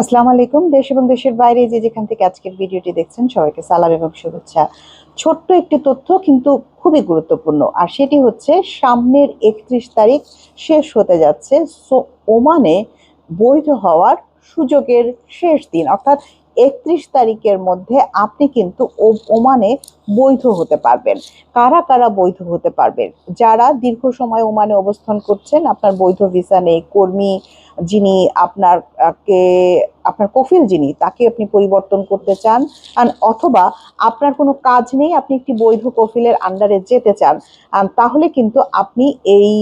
আসসালামু আলাইকুম। দেশ এবং দেশের বাইরে যে যেখান থেকে আজকের ভিডিওটি দেখছেন, সবাইকে সালাম এবং শুভেচ্ছা। ছোট্ট একটি তথ্য কিন্তু খুবই গুরুত্বপূর্ণ, আর সেটি হচ্ছে সামনের একত্রিশ তারিখ শেষ হতে যাচ্ছে, সো ওমানে বৈধ হওয়ার সুযোগের শেষ দিন। অর্থাৎ একত্রিশ তারিখের মধ্যে আপনি কিন্তু ওমানে বৈধ হতে পারবেন। কারা কারা বৈধ হতে পারবেন? যারা দীর্ঘ সময় ওমানে অবস্থান করছেন, আপনার বৈধ ভিসা নেই, কর্মী যিনি আপনার, কে, আপনার কফিল যিনি, তাকে আপনি পরিবর্তন করতে চান অথবা আপনার কোনো কাজ নেই, আপনি একটি বৈধ কফিলের আন্ডারে যেতে চান তাহলে কিন্তু আপনি এই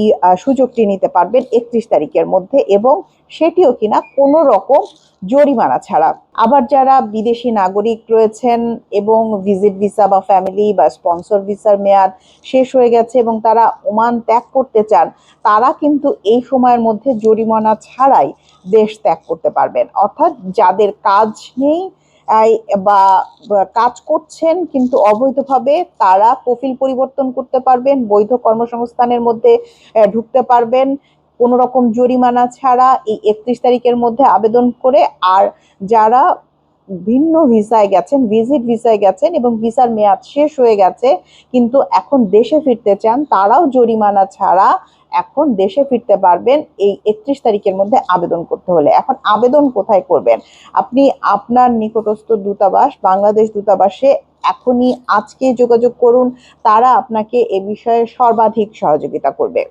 সুযোগটি নিতে পারবেন একত্রিশ তারিখের মধ্যে এবং সেটিও কিনা কোনো রকম জরিমানা ছাড়া। আবার যারা বিদেশি নাগরিক রয়েছেন এবং ভিজিট ভিসা বা ফ্যামিলি বা স্পন্সর ভিসার মেয়াদ শেষ হয়ে গেছে এবং তারা ওমান ত্যাগ করতে চান, তারা কিন্তু এই সময়ের মধ্যে জরিমানা ছাড়াই দেশ ত্যাগ করতে পারবেন। অর্থাৎ যাদের কাজ নেই বা কাজ করছেন, কিন্তু অবৈধভাবে তারা কফিল পরিবর্তন করতে পারবেন, বৈধ কর্মসংস্থানের মধ্যে ঢুকতে পারবেন। কোনো রকম জরিমানা ছাড়া এই একত্রিশ তারিখের মধ্যে আবেদন করে, আর যারা ভিন্ন ভিসায় গেছেন ভিজিট ভিসায় গেছেন এবং ভিসার মেয়াদ শেষ হয়ে গেছে, কিন্তু এখন দেশে ফিরতে চান, তারাও জরিমানা ছাড়া এখন দেশে ফিরতে পারবেন, এই একত্রিশ তারিখের মধ্যে আবেদন করতে হলে। এখন আবেদন কোথায় করবেন? আপনি আপনার নিকটস্থ দূতাবাস, বাংলাদেশ দূতাবাসে এখনই আজকে যোগাযোগ করুন, তারা আপনাকে এ বিষয়ে সর্বাধিক সহযোগিতা করবে।